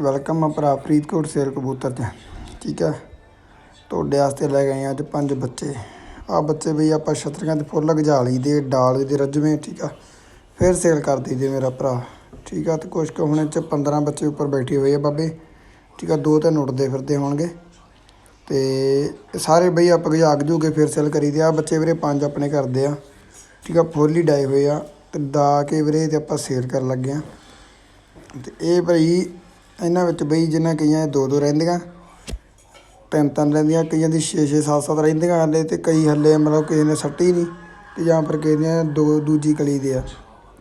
Welcome ਆ ਭਰਾ Faridkot sale ਕਬੂਤਰ ਤੇ। ਠੀਕ ਆ? ਤੁਹਾਡੇ ਵਾਸਤੇ ਲੈ ਗਏ ਆ ਅੱਜ ਪੰਜ ਬੱਚੇ। ਆ ਬੱਚੇ ਬਈ ਆਪਾਂ ਛਤਰੀਆਂ ਤੇ ਫੁੱਲ ਗਜਾ ਲਈ ਦੇ ਡਾਲ ਦੇ ਰਜਵੇਂ, ਠੀਕ ਆ? ਫਿਰ ਸੇਲ ਕਰ ਦਈਦੇ ਮੇਰਾ ਭਰਾ। ਠੀਕ ਆ? ਤੇ ਕੁਛ ਕੁ ਹੁਣ 'ਚ 15 ਬੱਚੇ ਉੱਪਰ ਬੈਠੇ ਹੋਏ ਆ ਬਾਬੇ। ਠੀਕ ਆ? ਦੋ ਤਿੰਨ ਉੱਡਦੇ ਫਿਰਦੇ ਹੋਣਗੇ। ਤੇ ਸਾਰੇ ਬਈ ਆਪਾਂ ਗਜਾ ਜੂਗੇ, ਫਿਰ ਸੇਲ ਕਰੀਦੇ ਆ। ਬੱਚੇ ਵੀਰੇ ਪੰਜ ਆਪਣੇ ਕਰਦੇ ਆ। ਠੀਕ ਆ? ਫੁੱਲ ਹੀ ਡਾਏ ਹੋਏ ਆ। ਤੇ ਦਾ ਕੇ ਵੀਰੇ ਤੇ ਆਪਾਂ ਸੇਲ ਕਰਨ ਲੱਗੇ ਆ। ਤੇ ਇਹ ਭਾਈ ਇਹਨਾਂ ਵਿੱਚ ਬਈ ਜਿਨ੍ਹਾਂ ਕਈਆਂ ਦੋ ਦੋ ਰਹਿੰਦੀਆਂ ਤਿੰਨ ਤਿੰਨ ਰਹਿੰਦੀਆਂ, ਕਈਆਂ ਦੀ 6 6 7 7 ਰਹਿੰਦੀਆਂ ਹਾਲੇ ਤੇ ਕਈ ਹਲੇ ਮਤਲਬ ਕਿਸੇ ਨੇ ਸੱਟੀ ਨਹੀਂ ਤੇ ਜਾਂ ਫਿਰ ਕਿਸੇ ਦੀਆਂ ਦੋ ਦੂਜੀ ਕਲੀ ਦੇ ਆ।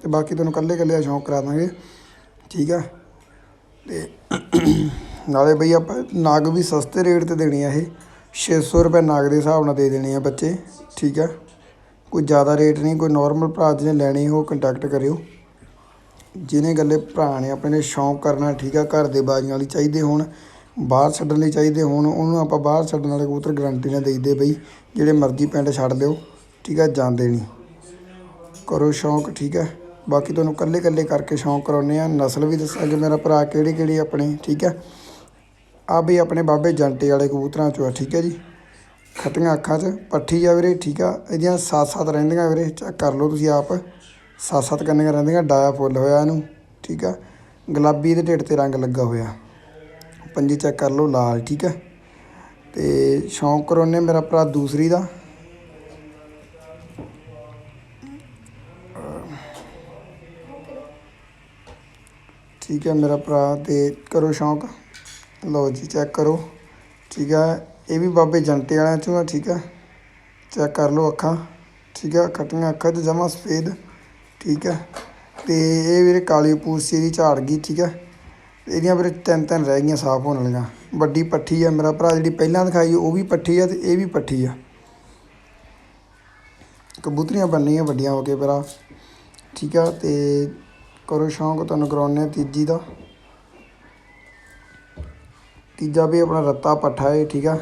ਤੇ ਬਾਕੀ ਤੁਹਾਨੂੰ ਕੱਲੇ ਕੱਲੇ ਸ਼ੌਂਕ ਕਰਾ ਦਾਂਗੇ। ਠੀਕ ਆ? ਤੇ ਨਾਲੇ ਬਈ ਆਪਾਂ ਨਾਗ ਵੀ ਸਸਤੇ ਰੇਟ ਤੇ ਦੇਣੇ ਆ ਇਹ। 600 ਰੁਪਏ ਨਾਗ ਦੇ ਹਿਸਾਬ ਨਾਲ ਦੇ ਦੇਣੇ ਆ ਬੱਚੇ। ਠੀਕ ਆ? ਕੋਈ ਜ਼ਿਆਦਾ ਰੇਟ ਨਹੀਂ, ਕੋਈ ਨਾਰਮਲ ਭਰਾ ਜਿਹਨੇ ਲੈਣੀ, ਉਹ ਕੰਟੈਕਟ ਕਰਿਓ। ਜਿਹਨੇ ਗੱਲੇ ਭਰਾ ਨੇ, ਆਪਣੇ ਨੇ ਸ਼ੌਂਕ ਕਰਨਾ ਠੀਕ ਆ, ਘਰ ਦੇ ਬਾਜੀਆਂ ਲਈ ਚਾਹੀਦੇ ਹੋਣ, ਬਾਹਰ ਛੱਡਣ ਲਈ ਚਾਹੀਦੇ ਹੋਣ, ਉਹਨੂੰ ਆਪਾਂ ਬਾਹਰ ਛੱਡਣ ਵਾਲੇ ਕਬੂਤਰ ਗਰੰਟੀ ਨਾਲ ਦੇਈਦੇ ਬਈ, ਜਿਹੜੇ ਮਰਜ਼ੀ ਪਿੰਡ ਛੱਡ ਲਿਓ, ਠੀਕ ਆ, ਜਾਂਦੇ ਨਹੀਂ। ਕਰੋ ਸ਼ੌਂਕ, ਠੀਕ ਹੈ ਬਾਕੀ ਤੁਹਾਨੂੰ ਕੱਲੇ ਕੱਲੇ ਕਰਕੇ ਸ਼ੌਂਕ ਕਰਾਉਨੇ ਆ ਨਸਲ ਵੀ ਦੱਸਾਂਗੇ ਮੇਰਾ ਭਰਾ ਕਿਹੜੀ ਕਿਹੜੀ ਆਪਣੇ, ਠੀਕ ਹੈ ਆ ਵੀ ਆਪਣੇ ਬਾਬੇ ਜੰਟੇ ਵਾਲੇ ਕਬੂਤਰਾਂ ਚੋਂ ਆ, ਠੀਕ ਹੈ ਜੀ। ਖੱਟੀਆਂ ਅੱਖਾਂ 'ਚ ਪੱਠੀ ਆ ਵੀਰੇ, ਠੀਕ ਆ। ਇਹਦੀਆਂ ਸੱਤ ਸੱਤ ਰਹਿੰਦੀਆਂ ਵੀਰੇ, ਚੈੱਕ ਕਰ ਲਓ ਤੁਸੀਂ ਆਪ। ਸੱਤ ਸੱਤ ਕੰਨੀਆਂ ਰਹਿੰਦੀਆਂ, ਡਾਇਆ ਫੁੱਲ ਹੋਇਆ ਇਹਨੂੰ, ਠੀਕ ਆ? ਗੁਲਾਬੀ ਦੇ ਢਿੱਡ ਤੇ ਰੰਗ ਲੱਗਾ ਹੋਇਆ। ਪੰਜੀ ਚੈੱਕ ਕਰ ਲਓ, ਲਾਲ, ਠੀਕ ਹੈ ਤੇ ਸ਼ੌਂਕ ਕਰਾਉਨੇ ਮੇਰਾ ਭਰਾ ਦੂਸਰੀ ਦਾ। ਠੀਕ ਹੈ ਮੇਰਾ ਭਰਾ, ਤੇ ਕਰੋ ਸ਼ੌਂਕ। ਲਓ ਜੀ, ਚੈੱਕ ਕਰੋ। ਠੀਕ ਹੈ ਇਹ ਵੀ ਬਾਬੇ ਜੰਟੇ ਵਾਲਿਆਂ ਚੋਂ ਆ, ਠੀਕ ਹੈ ਚੈੱਕ ਕਰ ਲਓ ਅੱਖਾਂ। ਠੀਕ ਹੈ ਖੱਟੀਆਂ ਅੱਖਾਂ 'ਚ ਜਮਾ ਸਫੇਦ। ਠੀਕ ਹੈ। ਤੇ ਇਹ ਵੀਰੇ ਕਾਲੀ ਪੂਸੀ ਦੀ ਝਾੜ ਗਈ, ਠੀਕ ਹੈ। ਇਹਦੀਆਂ ਵੀਰੇ ਤਿੰਨ ਤਿੰਨ ਰਹਿ ਗਈਆਂ ਸਾਫ਼ ਹੋਣ ਵਾਲੀਆਂ। ਵੱਡੀ ਪੱਠੀ ਆ, ਮੇਰਾ ਭਰਾ ਜਿਹੜੀ ਪਹਿਲਾਂ ਦਿਖਾਈ, ਉਹ ਵੀ ਪੱਠੀ ਆ ਤੇ ਇਹ ਵੀ ਪੱਠੀ ਆ। ਕਬੂਤਰੀਆਂ ਬਣਨੀਆਂ ਵੱਡੀਆਂ ਹੋ ਕੇ ਭਰਾ। ਠੀਕ ਆ, ਤੇ ਕਰੋ ਸ਼ੌਂਕ, ਤੁਹਾਨੂੰ ਕਰਾਉਣੇ ਆ ਤੀਜੀ ਦਾ। ਤੀਜਾ ਵੀ ਆਪਣਾ ਰੱਤਾ ਪੱਠਾ ਹੈ ਠੀਕ ਆ।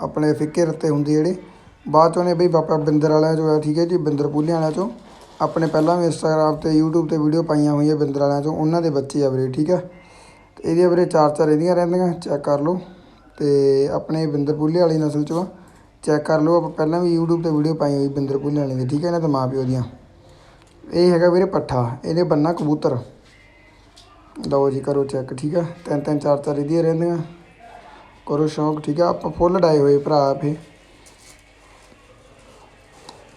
ਆਪਣੇ ਫਿੱਕੇ ਰੱਤੇ ਹੁੰਦੇ ਜਿਹੜੇ। ਬਾਅਦ ਚੋਂ ਨੇ ਬਈ ਬਾਪਾ ਬਿੰਦਰ ਵਾਲਿਆਂ ਚੋਂ ਆ ਠੀਕ ਹੈ ਜੀ, ਬਿੰਦਰ ਪੂਲਿਆਂ ਵਾਲਿਆਂ ਚੋਂ। ਆਪਣੇ ਪਹਿਲਾਂ ਵੀ ਇੰਸਟਾਗ੍ਰਾਮ ਤੇ YouTube ਤੇ ਵੀਡੀਓ ਪਾਈਆਂ ਹੋਈਆਂ ਬਿੰਦਰ ਵਾਲਿਆਂ ਚੋਂ, ਉਹਨਾਂ ਦੇ ਬੱਚੇ ਆ ਵੀਰੇ, ਠੀਕ ਆ? ਤੇ ਇਹਦੇ ਵੀਰੇ ਚਾਰ ਚਾਰ ਇਹਦੀਆਂ ਰਹਿੰਦੀਆਂ ਚੈੱਕ ਕਰ ਲਓ। ਤੇ ਆਪਣੇ ਬਿੰਦਰ ਪੁੱਲੇ ਵਾਲੀ ਨਸਲ ਚੋਂ ਚੈੱਕ ਕਰ ਲਓ, ਆਪਾਂ ਪਹਿਲਾਂ ਵੀ YouTube ਤੇ ਵੀਡੀਓ ਪਾਈ ਹੋਈ ਬਿੰਦਰ ਪੁੱਲੇ ਵਾਲੀ ਦੀ ਠੀਕ ਹੈ ਇਹਨਾਂ ਦੇ ਮਾਂ ਪਿਓ ਦੀਆਂ। ਇਹ ਹੈਗਾ ਵੀਰੇ ਪੱਠਾ ਇਹਨੇ ਬੰਨਾ ਕਬੂਤਰ। ਲਓ ਜੀ, ਕਰੋ ਚੈੱਕ ਠੀਕ ਆ? ਤਿੰਨ ਤਿੰਨ ਚਾਰ ਚਾਰ ਇਹਦੀਆਂ ਰਹਿੰਦੀਆਂ। ਕਰੋ ਸ਼ੌਂਕ, ਠੀਕ ਆ? ਆਪਾਂ ਫੁੱਲ ਡਾਏ ਹੋਏ ਭਰਾ ਫੇ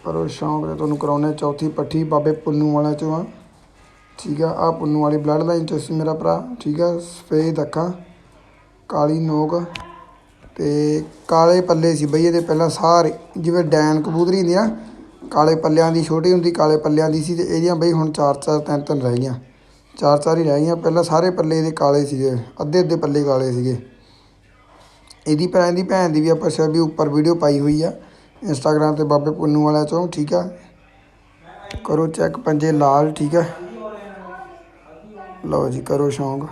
ਕਰੋ ਸ਼ੌਂਕ ਤੇ ਤੁਹਾਨੂੰ ਕਰਾਉਣੇ ਚੌਥੀ ਪੱਠੀ ਬਾਬੇ ਪੁੰਨੂ ਵਾਲਾ ਚੋਂ ਆ। ਠੀਕ ਆ ਆ ਪੁੰਨੂ ਵਾਲੀ ਬਲੱਡ ਲਾਈਨ ਚੋਂ ਸੀ ਮੇਰਾ ਭਰਾ। ਠੀਕ ਆ, ਸਫੇਦ ਅੱਖਾਂ, ਕਾਲੀ ਨੋਕ ਤੇ ਕਾਲੇ ਪੱਲੇ ਸੀ ਬਈ ਇਹਦੇ ਪਹਿਲਾਂ ਸਾਰੇ। ਜਿਵੇਂ ਡੈਨ ਕਬੂਤਰੀ ਹੁੰਦੀ ਆ ਕਾਲੇ ਪੱਲਿਆਂ ਦੀ ਛੋਟੀ ਹੁੰਦੀ, ਕਾਲੇ ਪੱਲਿਆਂ ਦੀ ਸੀ ਤੇ ਇਹਦੀਆਂ ਬਈ ਹੁਣ ਚਾਰ ਚਾਰ, ਤਿੰਨ ਤਿੰਨ ਰਹਿ ਗਈਆਂ। ਚਾਰ ਚਾਰ ਹੀ ਰਹਿ ਗਈਆਂ। ਪਹਿਲਾਂ ਸਾਰੇ ਪੱਲੇ ਇਹਦੇ ਕਾਲੇ ਸੀਗੇ, ਅੱਧੇ ਅੱਧੇ ਪੱਲੇ ਕਾਲੇ ਸੀਗੇ। ਇਹਦੀ ਭੈਣ ਦੀ ਭੈਣ ਦੀ ਵੀ ਆਪਾਂ ਸ਼ਾਇਦ ਵੀ ਉੱਪਰ ਵੀਡੀਓ ਪਾਈ ਹੋਈ ਆ। ਇੰਸਟਾਗ੍ਰਾਮ ਤੇ ਬਾਬੇ ਪੁੰਨੂ ਵਾਲਿਆਂ ਚੋਂ, ਠੀਕ ਆ? ਕਰੋ ਚੈੱਕ ਪੰਜੇ ਲਾਲ, ਠੀਕ ਆ? ਲਓ ਜੀ, ਕਰੋ ਸ਼ੌਂਕ।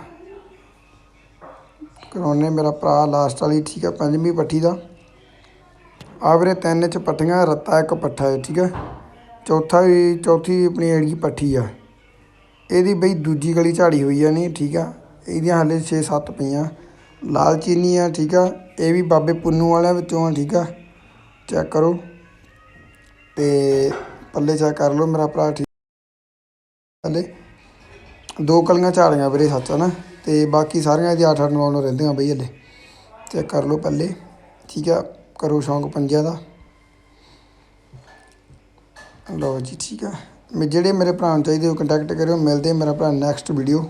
ਕਰਾਉਨੇ ਮੇਰਾ ਭਰਾ ਲਾਸਟ ਵਾਲੀ, ਠੀਕ ਆ, ਪੰਜਵੀਂ ਪੱਠੀ ਦਾ। ਆਵਰੇ ਤਿੰਨ ਚ ਪੱਠੀਆਂ, ਰੱਤਾ ਇੱਕ ਪੱਠਾ ਹੈ, ਠੀਕ ਆ? ਚੌਥਾ ਵੀ, ਚੌਥੀ ਆਪਣੀ ਜਿਹੜੀ ਪੱਠੀ ਆ। ਇਹਦੀ ਬਈ ਦੂਜੀ ਗਲੀ ਝਾੜੀ ਹੋਈ ਆ ਨਹੀਂ ਠੀਕ ਆ? ਇਹਦੀਆਂ ਹਾਲੇ 6-7 ਪਈਆਂ। ਲਾਲ ਚੀਨੀ ਆ, ਠੀਕ ਆ? ਇਹ ਵੀ ਬਾਬੇ ਪੁੰਨੂ ਵਾਲਿਆਂ ਵਿੱਚੋਂ ਆ, ਠੀਕ ਆ? ਚੈੱਕ ਕਰੋ ਤੇ ਪੱਲੇ ਚੈੱਕ ਕਰ ਲਓ, ਮੇਰਾ ਭਰਾ ਠੀਕ ਪੱਲੇ ਦੋ ਕਲੀਆਂ ਝਾੜੀਆਂ ਵੀਰੇ ਸੱਚ ਆ ਨਾ, ਤੇ ਬਾਕੀ ਸਾਰੀਆਂ ਇਹਦੀ 8 8 9 9 ਰਹਿੰਦੀਆਂ ਬਈ ਹਲੇ। ਚੈੱਕ ਕਰ ਲਓ ਪੱਲੇ, ਠੀਕ ਆ, ਕਰੋ ਸ਼ੌਂਕ ਪੰਜਿਆਂ ਦਾ। ਲਓ ਜੀ, ਠੀਕ ਆ। ਜਿਹੜੇ ਮੇਰੇ ਭਰਾ ਨੂੰ ਚਾਹੀਦੇ ਉਹ ਕੰਟੈਕਟ ਕਰਿਓ, ਮਿਲਦੇ ਮੇਰਾ ਭਰਾ ਨੈਕਸਟ ਵੀਡੀਓ